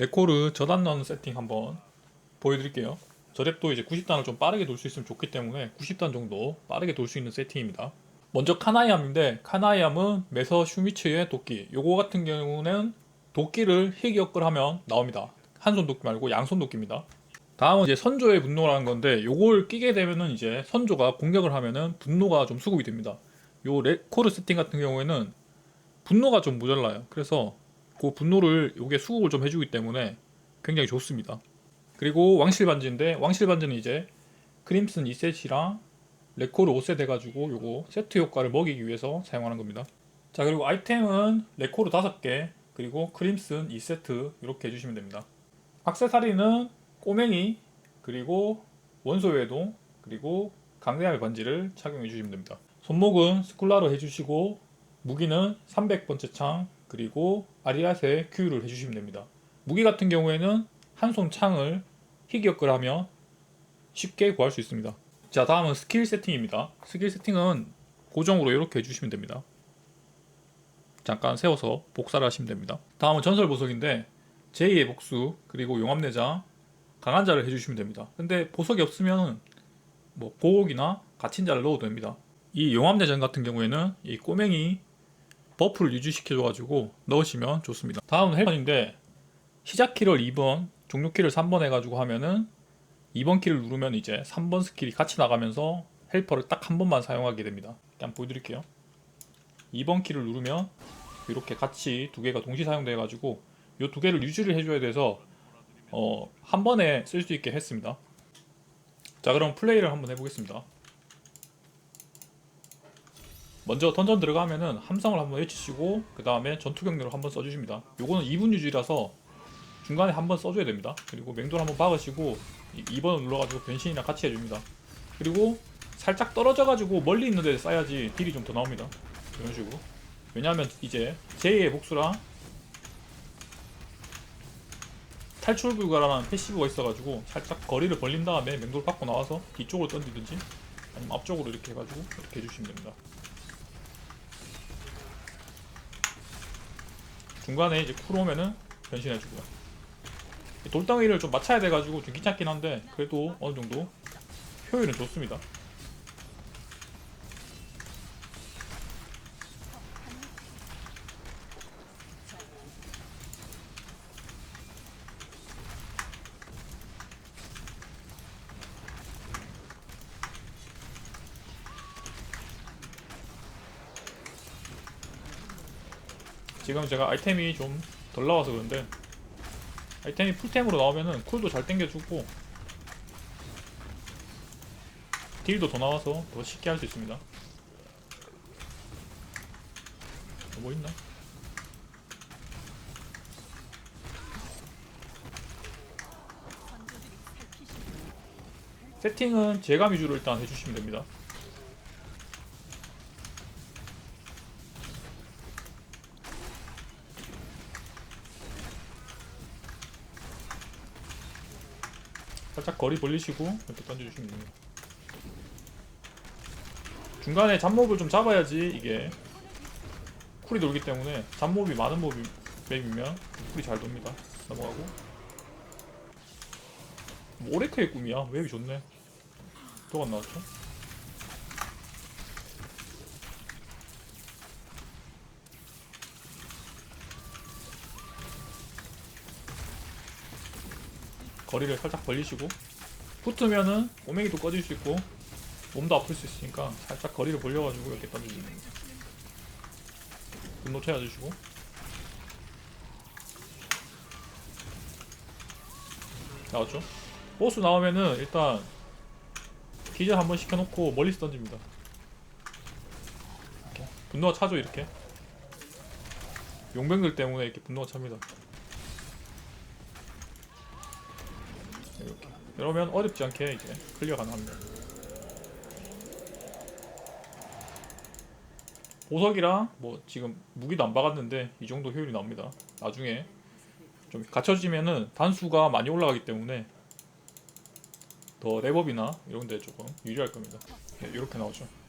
레코르 저단 넣는 세팅 한번 보여드릴게요. 저랩도 이제 90단을 좀 빠르게 돌 수 있으면 좋기 때문에 90단 정도 빠르게 돌 수 있는 세팅입니다. 먼저 카나이암인데 카나이암은 메서 슈미츠의 도끼. 요거 같은 경우는 도끼를 힐기역을 하면 나옵니다. 한 손 도끼 말고 양손 도끼입니다. 다음은 이제 선조의 분노라는 건데 요걸 끼게 되면은 이제 선조가 공격을 하면은 분노가 좀 수급이 됩니다. 요 레코르 세팅 같은 경우에는 분노가 좀 모자라요. 그래서 그 분노를 요게 수급을 좀 해주기 때문에 굉장히 좋습니다. 그리고 왕실 반지인데 왕실 반지는 이제 크림슨 2셋이랑 레코르 5셋 해가지고 요거 세트 효과를 먹이기 위해서 사용하는 겁니다. 자 그리고 아이템은 레코르 5개 그리고 크림슨 2세트 이렇게 해주시면 됩니다. 악세사리는 꼬맹이 그리고 원소 외동 그리고 강대함의 반지를 착용해 주시면 됩니다. 손목은 스쿨라로 해주시고 무기는 300번째 창 그리고 아리아세 큐를 해주시면 됩니다. 무기 같은 경우에는 한 손 창을 희귀역을 하면 쉽게 구할 수 있습니다. 자 다음은 스킬 세팅입니다. 스킬 세팅은 고정으로 이렇게 해주시면 됩니다. 잠깐 세워서 복사를 하시면 됩니다. 다음은 전설 보석인데 제2의 복수 그리고 용암내장 강한 자를 해주시면 됩니다. 근데 보석이 없으면 뭐 보옥이나 갇힌 자를 넣어도 됩니다. 이 용암내장 같은 경우에는 이 꼬맹이 버프를 유지시켜줘가지고 넣으시면 좋습니다. 다음은 헬번인데 시작 키를 2번, 종료 키를 3번 해가지고 하면은 2번 키를 누르면 이제 3번 스킬이 같이 나가면서 헬퍼를 딱 한 번만 사용하게 됩니다. 그냥 보여드릴게요. 2번 키를 누르면 이렇게 같이 두 개가 동시 사용돼 가지고 이 두 개를 유지를 해줘야 돼서 어, 한 번에 쓸 수 있게 했습니다. 자 그럼 플레이를 한번 해보겠습니다. 먼저 던전 들어가면은 함성을 한번 외치시고 그 다음에 전투 경로를 한번 써주십니다. 요거는 2분 유지라서 중간에 한번 써줘야 됩니다. 그리고 맹도를 한번 박으시고 2번을 눌러가지고 변신이랑 같이 해줍니다. 그리고 살짝 떨어져가지고 멀리 있는 데 쏴야지 딜이 좀 더 나옵니다. 이런 식으로. 왜냐하면 이제 제2의 복수랑 탈출 불가라는 패시브가 있어가지고 살짝 거리를 벌린 다음에 맹도를 받고 나와서 뒤쪽으로 던지든지 아니면 앞쪽으로 이렇게 해가지고 이렇게 해주시면 됩니다. 중간에 이제 쿨 오면은 변신해주고요. 돌덩이를 좀 맞춰야 돼가지고 좀 귀찮긴 한데 그래도 어느 정도 효율은 좋습니다. 지금 제가 아이템이 좀 덜 나와서 그런데 아이템이 풀템으로 나오면은 쿨도 잘 땡겨주고 딜도 더 나와서 더 쉽게 할 수 있습니다. 뭐 있나? 세팅은 제가 위주로 일단 해주시면 됩니다. 살짝 거리 벌리시고 이렇게 던져주시면 됩니다. 중간에 잡몹을 좀 잡아야지 이게 쿨이 돌기 때문에 잡몹이 많은 몹이 맵이면 쿨이 잘 돕니다. 넘어가고 뭐 오레크의 꿈이야. 웹이 좋네. 또가 나왔죠? 거리를 살짝 벌리시고 붙으면은 오메기도 꺼질 수 있고 몸도 아플 수 있으니까 살짝 거리를 벌려가지고 이렇게 겁니다. 분노 채워주시고 나왔죠? 보스 나오면은 일단 기절 한번 시켜놓고 멀리서 던집니다. 분노가 차죠 이렇게 용병들 때문에 이렇게 분노가 찹니다. 이러면 어렵지 않게 이제 클리어 가능합니다. 보석이랑 뭐 지금 무기도 안 박았는데 이 정도 효율이 나옵니다. 나중에 좀 갖춰지면은 단수가 많이 올라가기 때문에 더 랩업이나 이런 데 조금 유리할 겁니다. 네, 이렇게 나오죠.